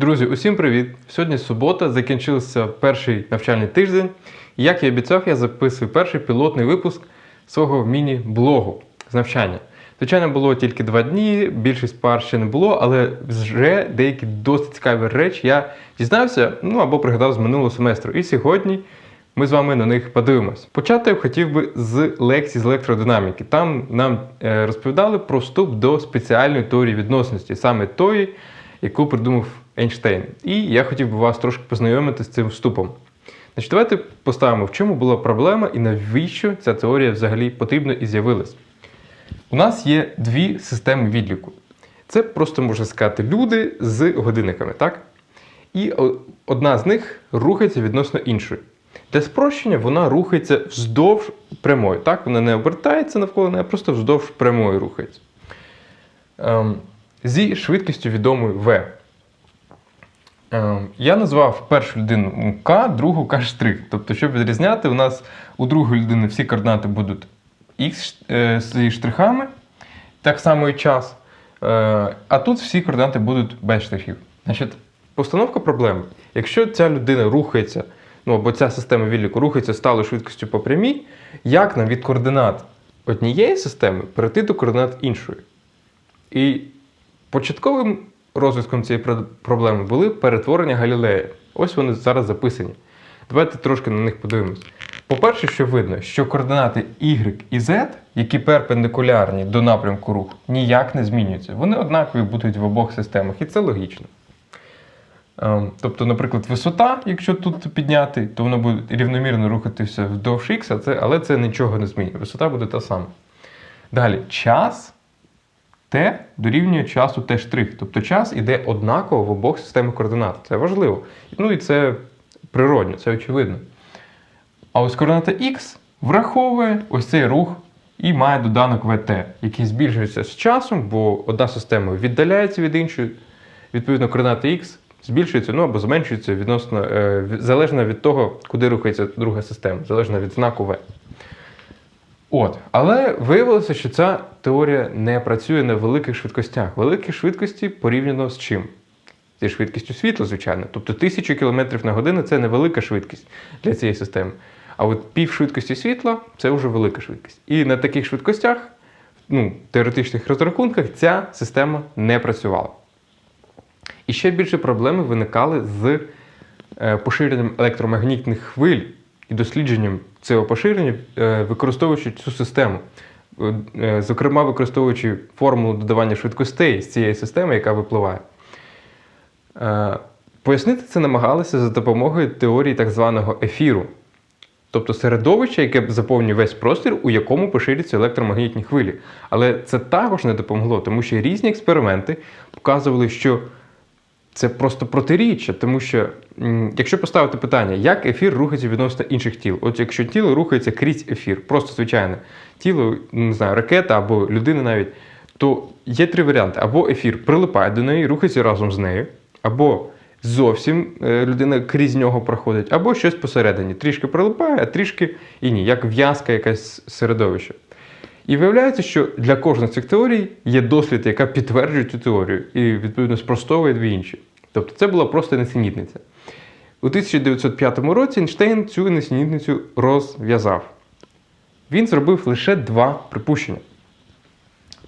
Друзі, усім привіт! Сьогодні субота, закінчився перший навчальний тиждень. І як і обіцяв, я записую перший пілотний випуск свого міні-блогу з навчання. Звичайно, було тільки два дні, більшість пар ще не було, але вже деякі досить цікаві речі я дізнався ну або пригадав з минулого семестру. І сьогодні ми з вами на них подивимось. Почати я хотів би з лекцій з електродинаміки. Там нам е, розповідали про вступ до спеціальної теорії відносності, саме тої, яку придумав Ейнштейн. І я хотів би вас трошки познайомити з цим вступом. Значить, давайте поставимо, в чому була проблема і навіщо ця теорія взагалі потрібна і з'явилась. У нас є дві системи відліку. Це просто можна сказати люди з годинниками, так? І одна з них рухається відносно іншої. Для спрощення вона рухається вздовж прямої. Так? Вона не обертається навколо неї, а просто вздовж прямої рухається. Ем, зі швидкістю відомою V. Ем, я назвав першу людину К, другу К штрих. Тобто, щоб відрізняти, у нас у другої людини всі координати будуть Х е, зі штрихами, так само і час. Е, а тут всі координати будуть без штрихів. Значить, постановка проблеми. Якщо ця людина рухається, ну або ця система відліку рухається сталою швидкістю по прямій, як нам від координат однієї системи перейти до координат іншої? І початковим розвитком цієї проблеми були перетворення Галілея. Ось вони зараз записані. Давайте трошки на них подивимось. По-перше, що видно, що координати Y і Z, які перпендикулярні до напрямку руху, ніяк не змінюються. Вони однакові будуть в обох системах, і це логічно. Ем, Тобто, наприклад, висота, якщо тут підняти, то воно буде рівномірно рухатися а це, але це нічого не змінює. Висота буде та сама. Далі, час Т дорівнює часу Т. Тобто час іде однаково в обох системах координат. Це важливо. Ну і це природньо, це очевидно. А ось координата Х враховує ось цей рух і має доданок ВТ, який збільшується з часом, бо одна система віддаляється від іншої. Відповідно, координата Х збільшується ну, або зменшується відносно, е, залежно від того, куди рухається друга система, залежно від знаку В. От, але виявилося, що ця теорія не працює на великих швидкостях. Великі швидкості порівняно з чим? Зі швидкістю світла, звичайно. Тобто 1000 км на годину це невелика швидкість для цієї системи. А от пів швидкості світла це вже велика швидкість. І на таких швидкостях, ну, теоретичних розрахунках, ця система не працювала. І ще більше проблеми виникали з е, поширенням електромагнітних хвиль і дослідженням цього поширення, е, використовуючи цю систему. Е, е, Зокрема, використовуючи формулу додавання швидкостей з цієї системи, яка випливає. Пояснити це намагалися за допомогою теорії так званого ефіру, тобто середовища, яке заповнює весь простір, у якому поширюються електромагнітні хвилі. Але це також не допомогло, тому що різні експерименти показували, що це просто протиріччя, тому що якщо поставити питання, як ефір рухається відносно інших тіл, от якщо тіло рухається крізь ефір, просто звичайне тіло, не знаю, ракета або людина навіть, то є три варіанти: або ефір прилипає до неї, рухається разом з нею, або зовсім е, людина крізь нього проходить, або щось посередині. Трішки прилипає, а трішки і ні, як в'язка якась середовище. І виявляється, що для кожної з цих теорій є дослід, яка підтверджує цю теорію, і відповідно спростовує дві інші. Тобто це була просто несенітниця. У 1905 році Ейнштейн цю несенітницю розв'язав. Він зробив лише два припущення.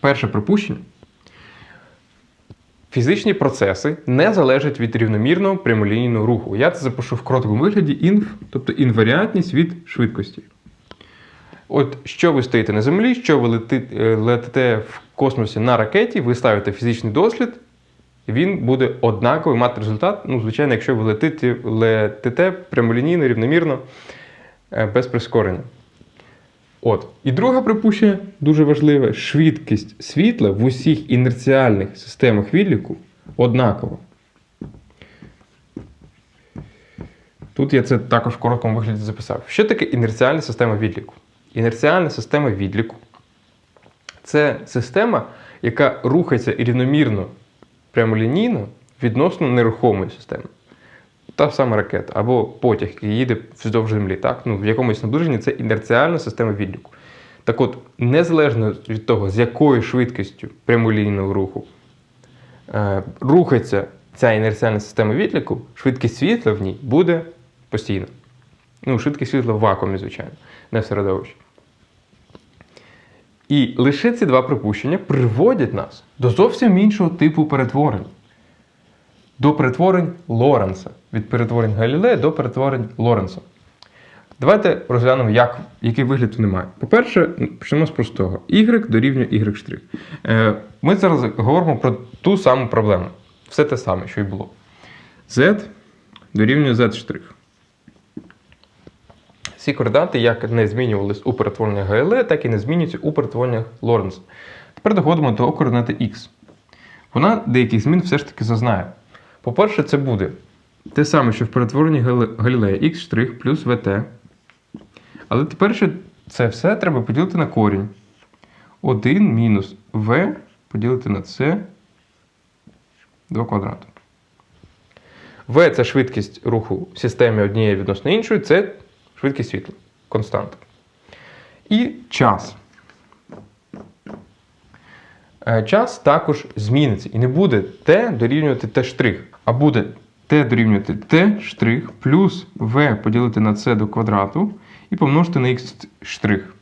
Перше припущення. Фізичні процеси не залежать від рівномірного прямолінійного руху. Я це запишу в короткому вигляді інф, тобто інваріантність від швидкості. От що ви стоїте на землі, що ви е, летите в космосі на ракеті, ви ставите фізичний дослід, він буде однаковий мати результат. Ну, звичайно, якщо ви летите, летите прямолінійно, рівномірно, е, без прискорення. От. І друге припущення дуже важливе: швидкість світла в усіх інерціальних системах відліку однакова. Тут я це також в короткому вигляді записав. Що таке інерціальна система відліку? Інерціальна система відліку це система, яка рухається рівномірно прямолінійно відносно нерухомої системи. Та сама ракета або потяг, який їде вздовж землі, так? Ну, в якомусь наближенні це інерціальна система відліку. Так от, незалежно від того, з якою швидкістю прямолінійного руху е, рухається ця інерціальна система відліку, швидкість світла в ній буде постійна. Ну, швидкість світла в вакуумі, звичайно, не в середовищі. І лише ці два припущення приводять нас до зовсім іншого типу перетворень. До перетворень Лоренса. Від перетворень Галілея до перетворень Лоренса. Давайте розглянемо, як, який вигляд вони мають. По-перше, почнемо з простого. Y дорівнює Y'. Е, Ми зараз говоримо про ту саму проблему. Все те саме, що й було. Z дорівнює Z'. Ці координати як не змінювалися у перетвореннях Галілея, так і не змінюються у перетвореннях Лоренса. Тепер доходимо до координати X. Вона деяких змін все ж таки зазнає. По-перше, це буде те саме, що в перетворенні Галілея x' плюс vt. Але тепер ще це все треба поділити на корінь. 1 мінус v поділити на c до квадрату. V це швидкість руху в системі однієї відносно іншої, це швидкість світла, константа. І час. Е, Час також зміниться і не буде t дорівнювати t штрих, а буде t дорівнювати t штрих плюс v поділити на c до квадрату і помножити на x штрих.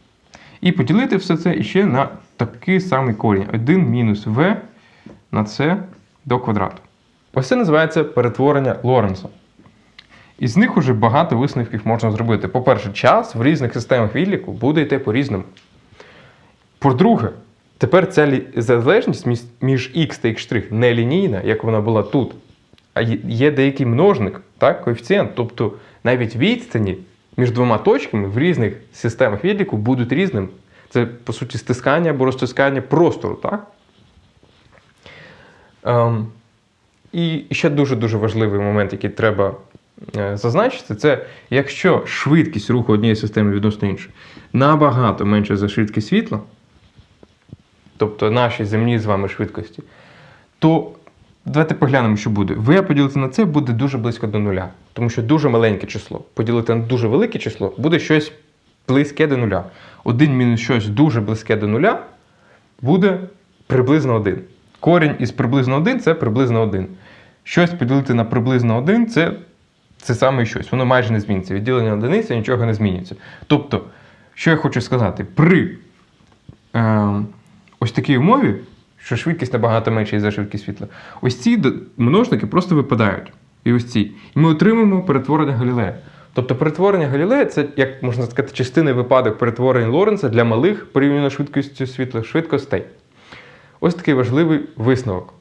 І поділити все це іще на такий самий корінь. 1 мінус v на c до квадрату. Ось це називається перетворення Лоренса. Із них уже багато висновків можна зробити. По-перше, час в різних системах відліку буде йти по-різному. По-друге, тепер ця залежність між- x та x' не лінійна, як вона була тут, а є- деякий множник, так, коефіцієнт. Тобто навіть відстані між двома точками в різних системах відліку будуть різними. Це, по суті, стискання або розтискання простору, так? Ем, і ще дуже-дуже важливий момент, який треба зазначити, це якщо швидкість руху однієї системи відносно іншої набагато менша за швидкість світла, тобто наші земні з вами швидкості, то давайте поглянемо, що буде. В поділити на це буде дуже близько до нуля, тому що дуже маленьке число. Поділити на дуже велике число буде щось близьке до нуля. Один мінус щось дуже близьке до нуля буде приблизно один. Корінь із приблизно один це приблизно один. Щось поділити на приблизно один це, це саме щось. Воно майже не зміниться. Відділення одиниці нічого не змінюється. Тобто, що я хочу сказати, при е, ось такій умові, що швидкість набагато менша за швидкість світла, ось ці множники просто випадають. І ось ці. І ми отримуємо перетворення Галілея. Тобто перетворення Галілея це, як можна сказати, частинний випадок перетворення Лоренца для малих порівняно швидкістю світла швидкостей. Ось такий важливий висновок.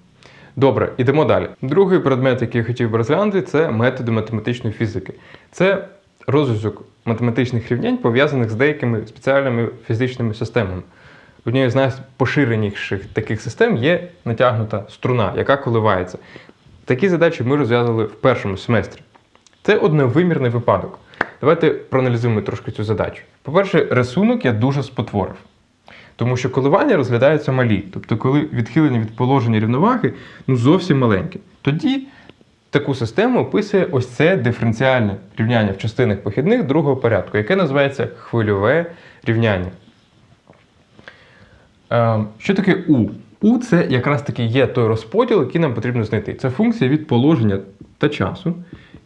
Добре, ідемо далі. Другий предмет, який я хотів би розглянути, це методи математичної фізики. Це розв'язок математичних рівнянь, пов'язаних з деякими спеціальними фізичними системами. Однією з найпоширеніших таких систем є натягнута струна, яка коливається. Такі задачі ми розв'язували в першому семестрі. Це одновимірний випадок. Давайте проаналізуємо трошки цю задачу. По-перше, рисунок я дуже спотворив. Тому що коливання розглядаються малі. Тобто, коли відхилення від положення рівноваги ну, зовсім маленьке. Тоді таку систему описує ось це диференціальне рівняння в частинах похідних другого порядку, яке називається хвильове рівняння. Е, Що таке У? У це якраз таки є той розподіл, який нам потрібно знайти. Це функція від положення та часу,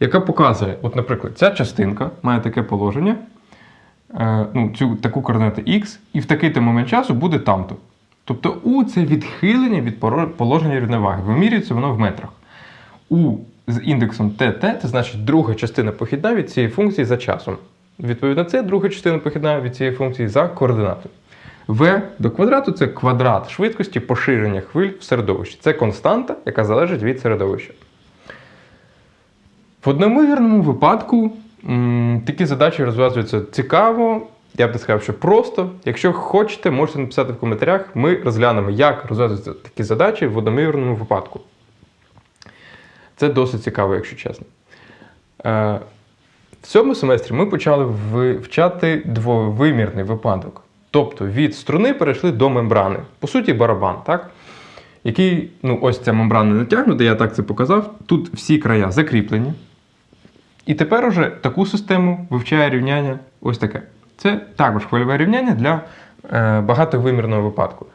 яка показує, от, наприклад, ця частинка має таке положення, ну, цю таку координату x, і в такий-то момент часу буде там-то. Тобто У це відхилення від положення рівноваги. Вимірюється воно в метрах. У з індексом ТТ, це значить друга частина похідна від цієї функції за часом. Відповідно, це друга частина похідна від цієї функції за координатою. В до квадрату це квадрат швидкості поширення хвиль в середовищі. Це константа, яка залежить від середовища. В одномірному випадку такі задачі розв'язуються цікаво. Я б не сказав, що просто. Якщо хочете, можете написати в коментарях. Ми розглянемо, як розв'язуються такі задачі в одномірному випадку. Це досить цікаво, якщо чесно. Е, в цьому семестрі ми почали вивчати двовимірний випадок. Тобто від струни перейшли до мембрани. По суті, барабан, так? Який, ну, ось ця мембрана натягнута, я так це показав. Тут всі края закріплені. І тепер уже таку систему вивчає рівняння ось таке. Це також хвильове рівняння для е, багатовимірного випадку.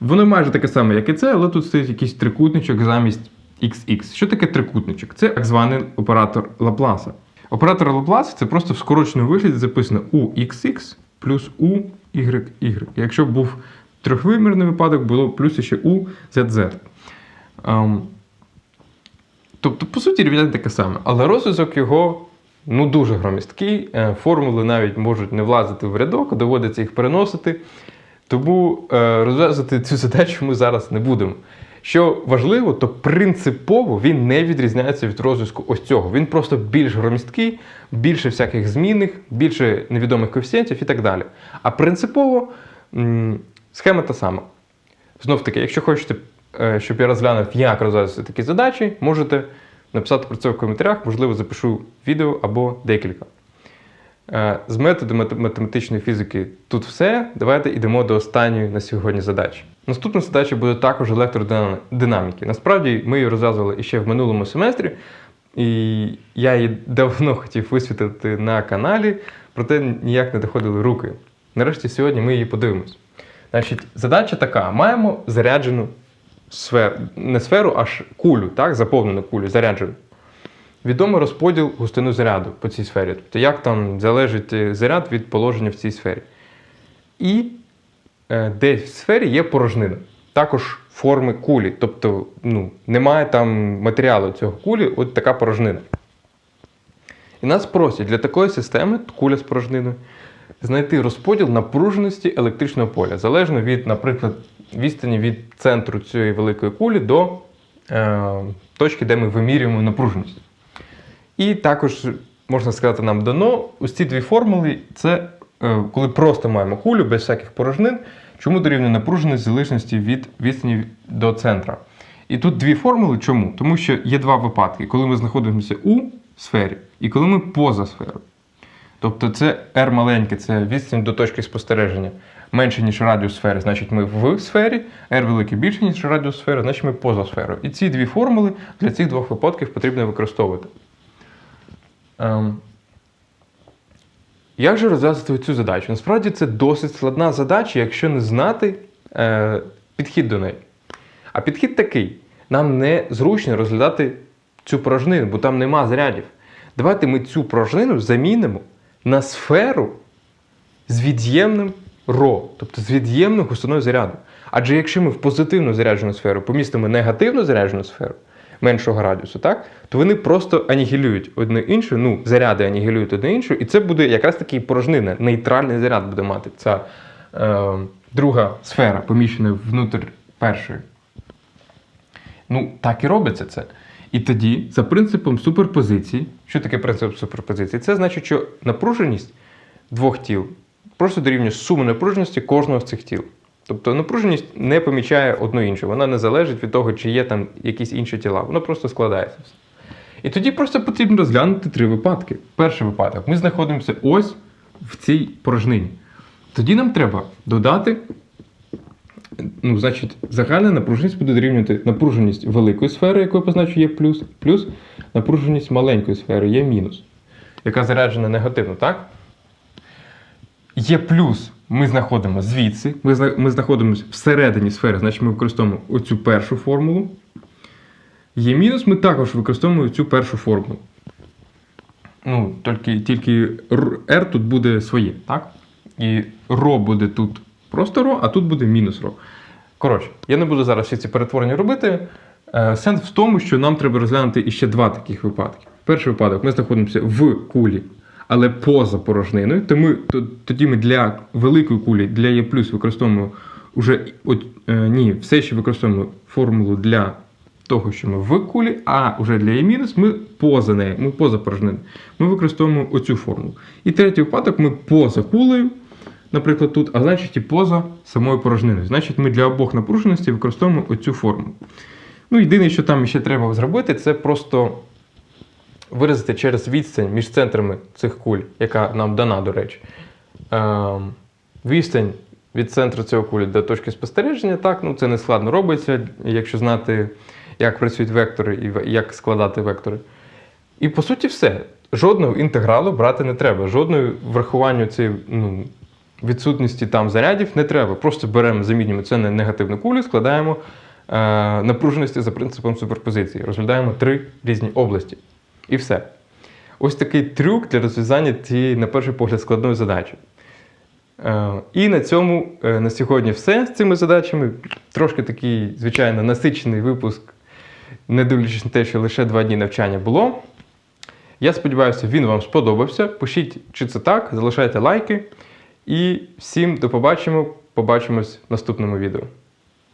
Воно майже таке саме, як і це, але тут стоїть якийсь трикутничок замість XX. Що таке трикутничок? Це так званий оператор Лапласа. Оператор Лапласа це просто в скороченому вигляді записано UXX плюс UYY. Якщо був трьохвимірний випадок, було плюс ще UZZ. Тобто, по суті, рівняння таке саме, але розв'язок його ну, дуже громісткий. Е, Формули навіть можуть не влазити в рядок, доводиться їх переносити. Тому е, розв'язувати цю задачу ми зараз не будемо. Що важливо, то принципово він не відрізняється від розв'язку ось цього. Він просто більш громісткий, більше всяких змінних, більше невідомих коефіцієнтів і так далі. А принципово схема та сама. Знов таки, якщо хочете, щоб я розглянув, як розв'язувати такі задачі, можете написати про це в коментарях, можливо, запишу відео або декілька. Е, З методу математичної фізики тут все. Давайте йдемо до останньої на сьогодні задачі. Наступна задача буде також електродинаміки. Насправді ми її розв'язували іще в минулому семестрі, і я її давно хотів висвітлити на каналі, проте ніяк не доходили руки. Нарешті сьогодні ми її подивимось. Значить, задача така: маємо заряджену сферу, не сферу, аж кулю, так, заповнену кулю, заряджену. Відомий розподіл густину заряду по цій сфері. Тобто, як там залежить е, заряд від положення в цій сфері. І е, десь в сфері є порожнина. Також форми кулі. Тобто ну, немає там матеріалу цього кулі, от така порожнина. І нас просять для такої системи, куля з порожниною, знайти розподіл напруженості електричного поля, залежно від, наприклад, відстані від центру цієї великої кулі до е, точки, де ми вимірюємо напруженість. І також можна сказати, нам дано ось ці дві формули це е, коли просто маємо кулю без всяких порожнин, чому дорівнює напруженість залежності від відстані до центра. І тут дві формули. Чому? Тому що є два випадки, коли ми знаходимося у сфері і коли ми поза сферою. Тобто це R маленьке, це відстань до точки спостереження менше, ніж радіус сфери, значить ми в сфері, R велике більше, ніж радіус сфери, значить ми поза сферою. І ці дві формули для цих двох випадків потрібно використовувати. Ем, Як же розв'язати цю задачу? Насправді це досить складна задача, якщо не знати е, підхід до неї. А підхід такий: нам не зручно розглядати цю порожнину, бо там нема зарядів. Давайте ми цю порожнину замінимо на сферу з від'ємним ро, тобто з від'ємною густиною заряду. Адже якщо ми в позитивну заряджену сферу помістимо негативну заряджену сферу меншого радіусу, так, то вони просто анігілюють одне інше, ну, заряди анігілюють одне інше, і це буде якраз таки порожнина, нейтральний заряд буде мати ця е, друга сфера, поміщена внутрь першої. Ну, так і робиться це. І тоді, за принципом суперпозиції, що таке принцип суперпозиції? Це значить, що напруженість двох тіл просто дорівнює суму напруженості кожного з цих тіл. Тобто напруженість не помічає одну іншу, вона не залежить від того, чи є там якісь інші тіла, воно просто складається. І тоді просто потрібно розглянути три випадки. Перший випадок: ми знаходимося ось в цій порожнині. Тоді нам треба додати ну, значить, загальна напруженість буде дорівнювати напруженість великої сфери, яку я позначу є плюс, плюс напруженість маленької сфери є мінус, яка заряджена негативно, так? Є плюс, ми знаходимо звідси, ми, знаходимося всередині сфери, значить ми використовуємо оцю першу формулу. Є мінус, ми також використовуємо цю першу формулу. Ну, тільки, тільки R тут буде своє, так? І ро буде тут просто ро, а тут буде мінус ро. Коротше, я не буду зараз всі ці перетворення робити. Е, Сенс в тому, що нам треба розглянути іще два таких випадки. Перший випадок ми знаходимося в кулі, але поза порожниною. То тоді ми для великої кулі, для Є використовуємо уже от, е, ні, все ще використовуємо формулу для того, що ми в кулі, а вже для Є ми поза нею, ми поза порожниною. Ми використовуємо оцю формулу. І третій випадок ми поза кулею, наприклад, тут, а значить і поза самою порожниною. Значить, ми для обох напруженостей використовуємо оцю формулу. Ну, єдине, що там ще треба зробити, це просто виразити через відстань між центрами цих куль, яка нам дана, до речі. Ем, відстань від центру цього кулі до точки спостереження, так, ну це не складно робиться, якщо знати, як працюють вектори і як складати вектори. І по суті, все. Жодного інтегралу брати не треба, жодного врахування цієї ну, відсутності там зарядів не треба. Просто беремо, замінюємо це на негативну кулю, складаємо напруженості за принципом суперпозиції. Розглядаємо три різні області. І все. Ось такий трюк для розв'язання цієї, на перший погляд, складної задачі. Е, І на цьому е, на сьогодні все з цими задачами. Трошки такий, звичайно, насичений випуск, не дивлячись на те, що лише два дні навчання було. Я сподіваюся, він вам сподобався. Пишіть, чи це так, залишайте лайки. І всім до побачимо. Побачимось в наступному відео.